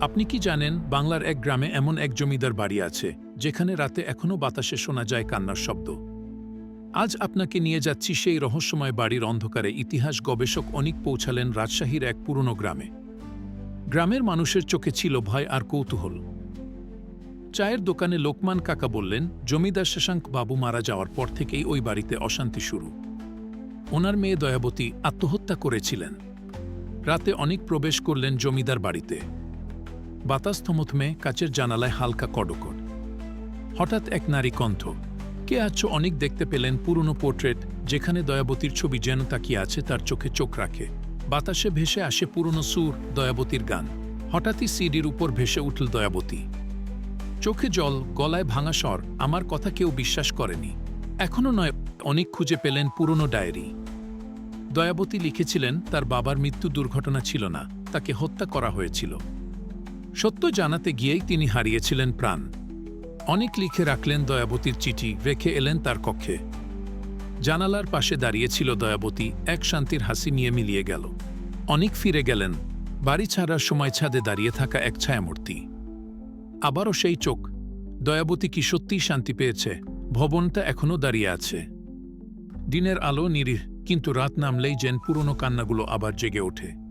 আপনি কি জানেন, বাংলার এক গ্রামে এমন এক জমিদার বাড়ি আছে, যেখানে রাতে এখনও বাতাসে শোনা যায় কান্নার শব্দ। আজ আপনাকে নিয়ে যাচ্ছি সেই রহস্যময় বাড়ির অন্ধকারে ইতিহাস গবেষক অনিক পৌঁছালেন রাজশাহীর এক পুরনো গ্রামে। গ্রামের মানুষের চোখে ছিল ভয় আর কৌতূহল। চায়ের দোকানে লোকমান কাকা বললেন, জমিদার শশাঙ্ক বাবু মারা যাওয়ার পর থেকেই ওই বাড়িতে অশান্তি শুরু। ওনার মেয়ে দয়াবতী আত্মহত্যা করেছিলেন। রাতে অনেক প্রবেশ করলেন জমিদার বাড়িতে। বাতাস থমথমে কাচের জানালায় হালকা কডকর হঠাৎ এক নারী কণ্ঠ, কে আছো অনেক দেখতে পেলেন পুরনো পোর্ট্রেট যেখানে দয়াবতীর ছবি যেন তাকিয়ে আছে তার চোখে চোখ রাখে। বাতাসে ভেসে আসে পুরনো সুর, দয়াবতীর গান। হঠাৎই সিডির উপর ভেসে উঠল দয়াবতী। চোখে জল, গলায় ভাঙা স্বর, আমার কথা কেউ বিশ্বাস করেনি। এখনও নয়, অনেক খুঁজে পেলেন পুরনো ডায়েরি। দয়াবতী লিখেছিলেন, তার বাবার মৃত্যু দুর্ঘটনা ছিল না, তাকে হত্যা করা হয়েছিল। সত্য জানাতে গিয়েই তিনি হারিয়েছিলেন প্রাণ। অনেক লিখে রাখলেন দয়াবতীর চিঠি, রেখে এলেন তার কক্ষে। জানালার পাশে দাঁড়িয়েছিল দয়াবতী, এক শান্তির হাসি নিয়ে মিলিয়ে গেল। অনেক ফিরে গেলেন। বাড়ি ছাড়ার সময় ছাদে দাঁড়িয়ে থাকা এক ছায়ামূর্তি। আবারও সেই চোখ। দয়াবতী কি সত্যিই শান্তি পেয়েছে? ভবনটা এখনও দাঁড়িয়ে আছে। দিনের আলো নিরীহ, কিন্তু রাত নামলেই যেন পুরনো কান্নাগুলো আবার জেগে ওঠে।